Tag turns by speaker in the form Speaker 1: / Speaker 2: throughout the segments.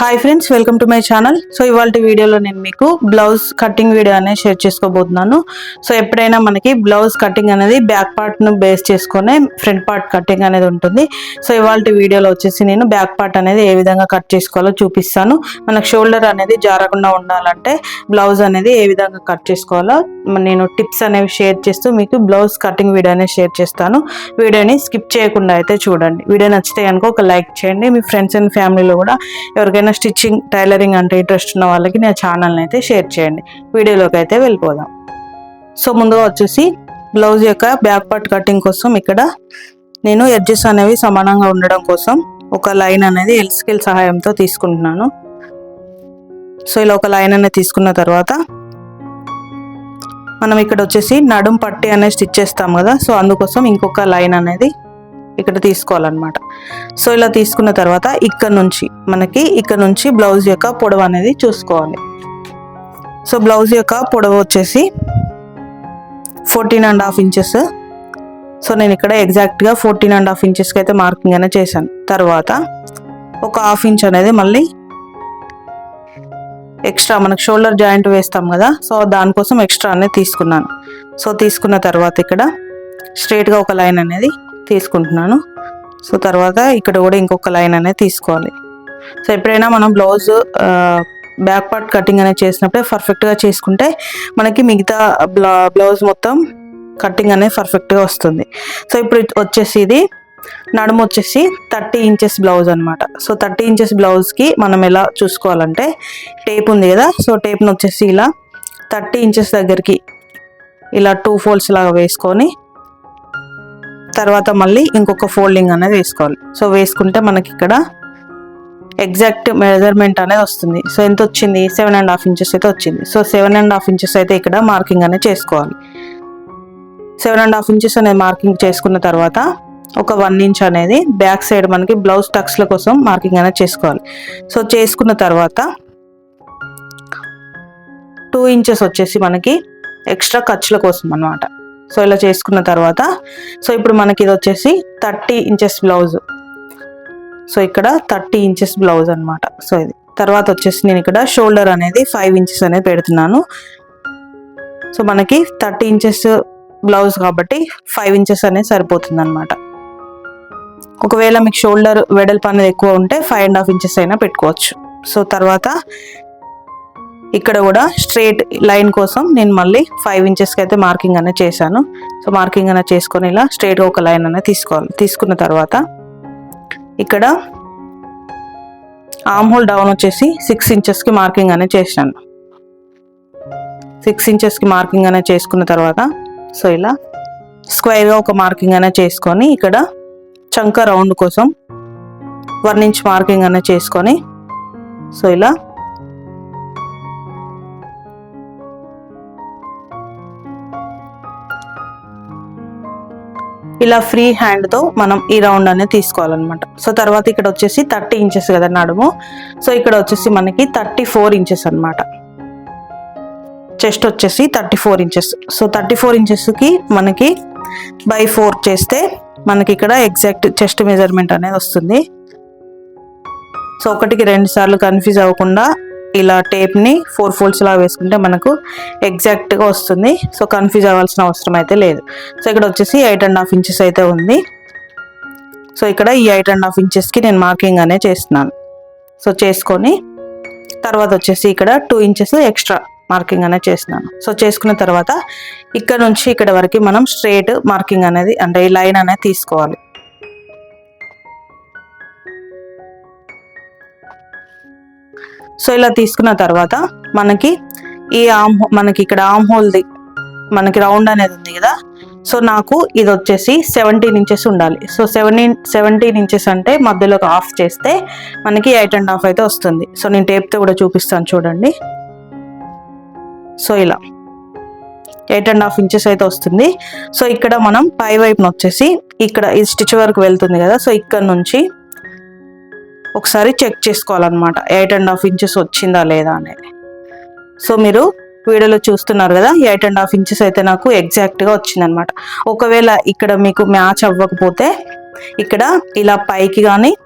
Speaker 1: Hi friends welcome to my channel so ఇవాళ వీడియోలో నేను మీకు బ్లౌజ్ కటింగ్ వీడియో అనేది షేర్ చేసుకోబోతున్నాను. సో ఎప్పుడైనా మనకి బ్లౌజ్ కటింగ్ అనేది బ్యాక్ పార్ట్ను బేస్ చేసుకునే ఫ్రంట్ పార్ట్ కటింగ్ అనేది ఉంటుంది. సో ఇవాళ వీడియోలో వచ్చేసి నేను బ్యాక్ పార్ట్ అనేది ఏ విధంగా కట్ చేసుకోవాలో చూపిస్తాను. మనకు షోల్డర్ అనేది జారకుండా ఉండాలంటే బ్లౌజ్ అనేది ఏ విధంగా కట్ చేసుకోవాలో నేను టిప్స్ అనేవి షేర్ చేస్తూ మీకు బ్లౌజ్ కటింగ్ వీడియో అనేది షేర్ చేస్తాను. వీడియోని స్కిప్ చేయకుండా అయితే చూడండి. వీడియో నచ్చితే కనుక ఒక లైక్ చేయండి. మీ ఫ్రెండ్స్ అండ్ ఫ్యామిలీలో కూడా ఎవరికైనా స్టిచ్చింగ్ టైలరింగ్ అంటే ఇంట్రెస్ట్ ఉన్న వాళ్ళకి నా ఛానల్ని అయితే షేర్ చేయండి. వీడియోలోకి అయితే వెళ్ళిపోదాం. సో ముందుగా వచ్చేసి బ్లౌజ్ యొక్క బ్యాక్ పార్ట్ కటింగ్ కోసం ఇక్కడ నేను ఎడ్జెస్ అనేవి సమానంగా ఉండడం కోసం ఒక లైన్ అనేది ఎల్ స్కేల్ సహాయంతో తీసుకుంటున్నాను. సో ఇలా ఒక లైన్ అనేది తీసుకున్న తర్వాత మనం ఇక్కడ వచ్చేసి నడుం పట్టి అనేది స్టిచ్ చేస్తాం కదా సో అందుకోసం ఇంకొక లైన్ అనేది ఇక్కడ తీసుకోవాలన్నమాట. సో ఇలా తీసుకున్న తర్వాత ఇక్కడ నుంచి మనకి ఇక్కడ నుంచి బ్లౌజ్ యొక్క పొడవు అనేది చూసుకోవాలి. సో బ్లౌజ్ యొక్క పొడవు వచ్చేసి fourteen and half inches. So నేను ఇక్కడ ఎగ్జాక్ట్గా ఫోర్టీన్ అండ్ హాఫ్ ఇంచెస్కి అయితే మార్కింగ్ అనేది చేశాను. తర్వాత ఒక హాఫ్ ఇంచ్ అనేది మళ్ళీ ఎక్స్ట్రా మనకు షోల్డర్ జాయింట్ వేస్తాం కదా సో దానికోసం ఎక్స్ట్రా అనేది తీసుకున్నాను. సో తీసుకున్న తర్వాత ఇక్కడ స్ట్రేట్గా ఒక లైన్ అనేది తీసుకుంటున్నాను. సో తర్వాత ఇక్కడ కూడా ఇంకొక లైన్ అనేది తీసుకోవాలి. సో ఎప్పుడైనా మనం బ్లౌజ్ బ్యాక్ పార్ట్ కటింగ్ అనేది చేసినప్పుడే పర్ఫెక్ట్గా చేసుకుంటే మనకి మిగతా బ్లౌజ్ మొత్తం కటింగ్ అనేది పర్ఫెక్ట్గా వస్తుంది. సో ఇప్పుడు వచ్చేసి ఇది నడుము వచ్చేసి థర్టీ ఇంచెస్ బ్లౌజ్ అనమాట సో థర్టీ ఇంచెస్ బ్లౌజ్కి మనం ఎలా చూసుకోవాలంటే టేప్ ఉంది కదా సో టేప్ని వచ్చేసి ఇలా థర్టీ ఇంచెస్ దగ్గరికి ఇలా టూ ఫోల్డ్స్ లాగా వేసుకొని తర్వాత మళ్ళీ ఇంకొక ఫోల్డింగ్ అనేది వేసుకోవాలి. సో వేసుకుంటే మనకి ఇక్కడ ఎగ్జాక్ట్ మెజర్మెంట్ అనేది వస్తుంది. సో ఎంత వచ్చింది? సెవెన్ అండ్ హాఫ్ ఇంచెస్ అయితే వచ్చింది. So seven and half inches అయితే ఇక్కడ మార్కింగ్ అనేది చేసుకోవాలి. సెవెన్ అండ్ హాఫ్ ఇంచెస్ అనేది మార్కింగ్ చేసుకున్న తర్వాత ఒక వన్ ఇంచ్ అనేది బ్యాక్ సైడ్ మనకి బ్లౌజ్ టక్స్ల కోసం మార్కింగ్ అనేది చేసుకోవాలి. సో చేసుకున్న తర్వాత టూ ఇంచెస్ వచ్చేసి మనకి ఎక్స్ట్రా ఖర్చుల కోసం అనమాట సో ఇలా చేసుకున్న తర్వాత సో ఇప్పుడు మనకి ఇది వచ్చేసి థర్టీ ఇంచెస్ బ్లౌజ్. సో ఇక్కడ థర్టీ ఇంచెస్ బ్లౌజ్ అనమాట సో ఇది. తర్వాత వచ్చేసి నేను ఇక్కడ షోల్డర్ అనేది ఫైవ్ ఇంచెస్ అనేది పెడుతున్నాను. సో మనకి థర్టీ ఇంచెస్ బ్లౌజ్ కాబట్టి ఫైవ్ ఇంచెస్ అనేది సరిపోతుంది అనమాట ఒకవేళ మీకు షోల్డర్ వెడల్పు అనేది ఎక్కువ ఉంటే ఫైవ్ అండ్ హాఫ్ ఇంచెస్ అయినా పెట్టుకోవచ్చు. సో తర్వాత ఇక్కడ కూడా స్ట్రేట్ లైన్ కోసం నేను మళ్ళీ ఫైవ్ ఇంచెస్కి అయితే మార్కింగ్ అనేది చేశాను. సో మార్కింగ్ అనేది చేసుకొని ఇలా స్ట్రేట్గా ఒక లైన్ అనేది తీసుకోవాలి. తీసుకున్న తర్వాత ఇక్కడ ఆమ్ హోల్ డౌన్ వచ్చేసి సిక్స్ ఇంచెస్కి మార్కింగ్ అనేది చేశాను. సిక్స్ ఇంచెస్కి మార్కింగ్ అనేది చేసుకున్న తర్వాత సో ఇలా స్క్వేర్గా ఒక మార్కింగ్ అనేది చేసుకొని ఇక్కడ చంక రౌండ్ కోసం వన్ ఇంచ్ మార్కింగ్ అనేది చేసుకొని సో ఇలా ఇలా ఫ్రీ హ్యాండ్తో మనం ఈ రౌండ్ అనేది తీసుకోవాలన్నమాట. సో తర్వాత ఇక్కడ వచ్చేసి థర్టీ ఇంచెస్ కదా నడుము. సో ఇక్కడ వచ్చేసి మనకి థర్టీ ఫోర్ ఇంచెస్ అనమాట చెస్ట్ వచ్చేసి thirty four inches. So thirty four ఇంచెస్కి మనకి బై ఫోర్ చేస్తే మనకి ఇక్కడ ఎగ్జాక్ట్ చెస్ట్ మెజర్మెంట్ అనేది వస్తుంది. సో ఒకటికి రెండు సార్లు కన్ఫ్యూజ్ అవ్వకుండా ఇలా టేప్ని ఫోర్ ఫోల్డ్స్ లా వేసుకుంటే మనకు ఎగ్జాక్ట్గా వస్తుంది. సో కన్ఫ్యూజ్ అవ్వాల్సిన అవసరం అయితే లేదు. సో ఇక్కడ వచ్చేసి ఎయిట్ అండ్ హాఫ్ ఇంచెస్ అయితే ఉంది. సో ఇక్కడ ఈ ఎయిట్ అండ్ హాఫ్ ఇంచెస్కి నేను మార్కింగ్ అనే చేస్తున్నాను. సో చేసుకొని తర్వాత వచ్చేసి ఇక్కడ టూ ఇంచెస్ ఎక్స్ట్రా మార్కింగ్ అనేది చేస్తున్నాను. సో చేసుకున్న తర్వాత ఇక్కడ నుంచి ఇక్కడ వరకు మనం స్ట్రేట్ మార్కింగ్ అనేది అంటే ఈ లైన్ అనేది తీసుకోవాలి. సో ఇలా తీసుకున్న తర్వాత మనకి ఈ ఆమ్ మనకి ఇక్కడ ఆమ్ హోల్ది మనకి రౌండ్ అనేది ఉంది కదా? సో నాకు ఇది వచ్చేసి సెవెంటీన్ ఇంచెస్ ఉండాలి. సో సెవెంటీన్ సెవెంటీన్ ఇంచెస్ అంటే మధ్యలో ఆఫ్ చేస్తే మనకి ఎయిట్ అండ్ హాఫ్ అయితే వస్తుంది. సో నేను టేప్తో కూడా చూపిస్తాను చూడండి. సో ఇలా ఎయిట్ అండ్ హాఫ్ ఇంచెస్ అయితే వస్తుంది. సో ఇక్కడ మనం పై వైపున వచ్చేసి ఇక్కడ ఈ స్టిచ్ వరకు వెళ్తుంది కదా? సో ఇక్కడ నుంచి ఒకసారి చెక్ చేసుకోవాలన్నమాట. ఎయిట్ అండ్ హాఫ్ ఇంచెస్ వచ్చిందా లేదా అనేది. సో మీరు వీడియోలో చూస్తున్నారు కదా ఎయిట్ అండ్ హాఫ్ ఇంచెస్ అయితే నాకు ఎగ్జాక్ట్గా వచ్చిందనమాట ఒకవేళ ఇక్కడ మీకు మ్యాచ్ అవ్వకపోతే ఇక్కడ ఇలా పైకి కానీ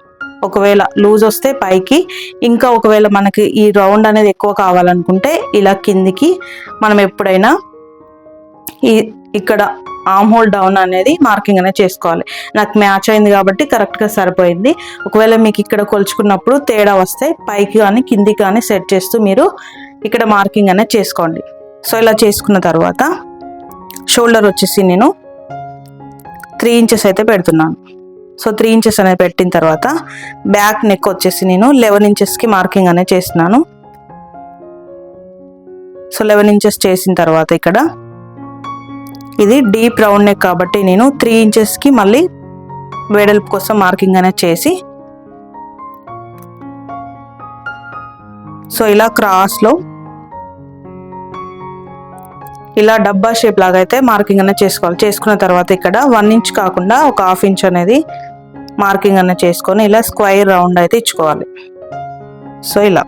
Speaker 1: ఒకవేళ లూజ్ వస్తే పైకి ఇంకా ఒకవేళ మనకి ఈ రౌండ్ అనేది ఎక్కువ కావాలనుకుంటే ఇలా కిందికి మనం ఎప్పుడైనా ఈ ఇక్కడ ఆమ్ హోల్ డౌన్ అనేది మార్కింగ్ అనేది చేసుకోవాలి. నాకు మ్యాచ్ అయింది కాబట్టి కరెక్ట్గా సరిపోయింది. ఒకవేళ మీకు ఇక్కడ కొలుచుకున్నప్పుడు తేడా వస్తే పైకి కానీ కిందికి కానీ సెట్ చేస్తూ మీరు ఇక్కడ మార్కింగ్ అనేది చేసుకోండి. సో ఇలా చేసుకున్న తర్వాత షోల్డర్ వచ్చేసి నేను త్రీ ఇంచెస్ అయితే పెడుతున్నాను. సో త్రీ ఇంచెస్ అనేది పెట్టిన తర్వాత బ్యాక్ నెక్ వచ్చేసి నేను లెవెన్ ఇంచెస్కి మార్కింగ్ అనేది చేస్తున్నాను. సో లెవెన్ ఇంచెస్ చేసిన తర్వాత ఇక్కడ ఇది డీప్ రౌండ్ నెక్ కాబట్టి నేను త్రీ ఇంచెస్కి మళ్ళీ వెడల్పు కోసం మార్కింగ్ అనేది చేసి సో ఇలా క్రాస్లో ఇలా డబ్బా షేప్ లాగా అయితే మార్కింగ్ అనేది చేసుకోవాలి. చేసుకున్న తర్వాత ఇక్కడ వన్ ఇంచ్ కాకుండా ఒక హాఫ్ ఇంచ్ అనేది మార్కింగ్ అనేది చేసుకొని ఇలా స్క్వైర్ రౌండ్ అయితే ఇచ్చుకోవాలి. సో ఇలా.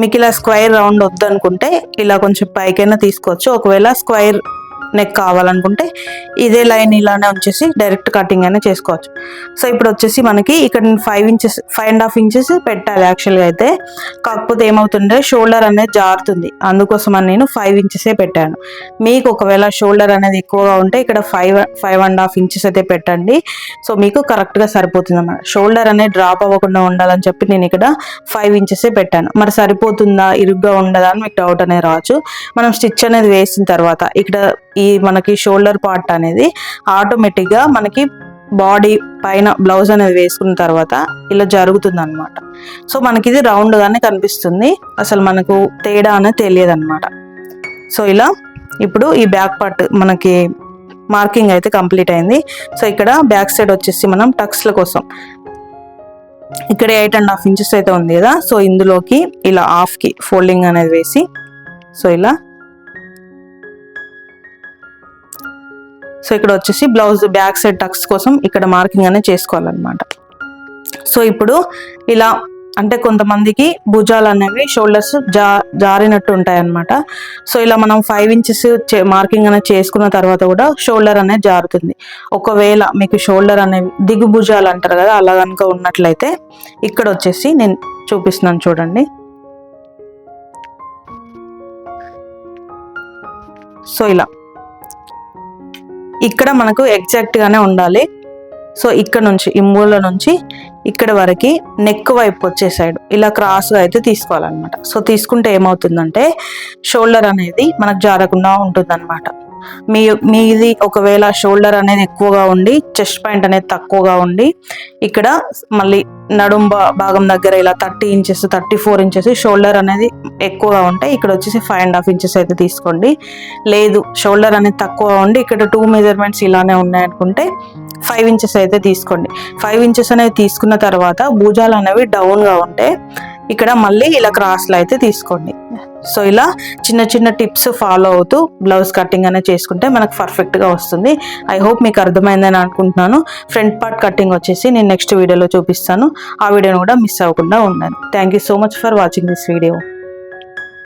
Speaker 1: మీకు ఇలా స్క్వైర్ రౌండ్ వద్దనుకుంటే ఇలా కొంచెం పైకైనా తీసుకోవచ్చు. ఒకవేళ స్క్వైర్ నెక్ కావాలనుకుంటే ఇదే లైన్ ఇలానే వచ్చేసి డైరెక్ట్ కటింగ్ అయినా చేసుకోవచ్చు. సో ఇప్పుడు వచ్చేసి మనకి ఇక్కడ five inches five and half inches పెట్టాలి యాక్చువల్గా అయితే. కాకపోతే ఏమవుతుంటే షోల్డర్ అనేది జారుతుంది. అందుకోసం అని నేను ఫైవ్ ఇంచెసే పెట్టాను. మీకు ఒకవేళ షోల్డర్ అనేది ఎక్కువగా ఉంటే ఇక్కడ five five and half inches అయితే పెట్టండి. సో మీకు కరెక్ట్గా సరిపోతుంది అన్నమాట. షోల్డర్ అనేది డ్రాప్ అవ్వకుండా ఉండాలని చెప్పి నేను ఇక్కడ ఫైవ్ ఇంచెసే పెట్టాను. మరి సరిపోతుందా? ఇరుగ్గా ఉండదా? అని మీకు డౌట్ అనేది రావచ్చు. మనం స్టిచ్ అనేది వేసిన తర్వాత ఇక్కడ ఈ మనకి షోల్డర్ పార్ట్ అనేది ఆటోమేటిక్గా మనకి బాడీ పైన బ్లౌజ్ అనేది వేసుకున్న తర్వాత ఇలా జరుగుతుంది అనమాట సో మనకి ఇది రౌండ్గానే కనిపిస్తుంది. అసలు మనకు తేడా అనేది తెలియదు అనమాట సో ఇలా ఇప్పుడు ఈ బ్యాక్ పార్ట్ మనకి మార్కింగ్ అయితే కంప్లీట్ అయింది. సో ఇక్కడ బ్యాక్ సైడ్ వచ్చేసి మనం టక్స్ల కోసం. ఇక్కడ ఎయిట్ అండ్ హాఫ్ ఇంచెస్ అయితే ఉంది కదా. సో ఇందులోకి ఇలా హాఫ్కి ఫోల్డింగ్ అనేది వేసి సో ఇలా సో ఇక్కడ వచ్చేసి బ్లౌజ్ బ్యాక్ సైడ్ టక్స్ కోసం ఇక్కడ మార్కింగ్ అనేది చేసుకోవాలన్నమాట. సో ఇప్పుడు ఇలా అంటే కొంతమందికి భుజాలు అనేవి షోల్డర్స్ జా జారినట్టు ఉంటాయి అనమాట సో ఇలా మనం ఫైవ్ ఇంచెస్ మార్కింగ్ అనేది చేసుకున్న తర్వాత కూడా షోల్డర్ అనేది జారుతుంది. ఒకవేళ మీకు షోల్డర్ అనేవి దిగు భుజాలు అంటారు కదా అలా కనుక ఉన్నట్లయితే ఇక్కడ వచ్చేసి నేను చూపిస్తున్నాను చూడండి. సో ఇలా ఇక్కడ మనకు ఎగ్జాక్ట్గానే ఉండాలి. సో ఇక్కడ నుంచి ఈ మూల నుంచి ఇక్కడ వరకు నెక్ వైపు వచ్చే సైడ్ ఇలా క్రాస్గా అయితే తీసుకోవాలన్నమాట. సో తీసుకుంటే ఏమవుతుందంటే షోల్డర్ అనేది మనకు జారకుండా ఉంటుందన్నమాట. మీ మీది ఒకవేళ షోల్డర్ అనేది ఎక్కువగా ఉండి చెస్ట్ పాయింట్ అనేది తక్కువగా ఉండి ఇక్కడ మళ్ళీ నడుం భాగం దగ్గర ఇలా thirty inches thirty four inches shoulder అనేది ఎక్కువగా ఉంటాయి ఇక్కడ వచ్చేసి ఫైవ్ అండ్ హాఫ్ ఇంచెస్ అయితే తీసుకోండి. లేదు షోల్డర్ అనేది తక్కువ ఉండి ఇక్కడ టూ మెజర్మెంట్స్ ఇలానే ఉన్నాయనుకుంటే ఫైవ్ ఇంచెస్ అయితే తీసుకోండి. ఫైవ్ ఇంచెస్ అనేవి తీసుకున్న తర్వాత భుజాలు అనేవి డౌన్గా ఉంటే ఇక్కడ మళ్ళీ ఇలా క్రాస్లో అయితే తీసుకోండి. సో ఇలా చిన్న చిన్న టిప్స్ ఫాలో అవుతూ బ్లౌజ్ కటింగ్ అనేది చేసుకుంటే మనకు పర్ఫెక్ట్గా వస్తుంది. ఐ హోప్ మీకు అర్థమైందని అనుకుంటున్నాను. ఫ్రంట్ పార్ట్ కటింగ్ వచ్చేసి నేను నెక్స్ట్ వీడియోలో చూపిస్తాను. ఆ వీడియోని కూడా మిస్ అవ్వకుండా ఉండండి. Thank you so much for watching this video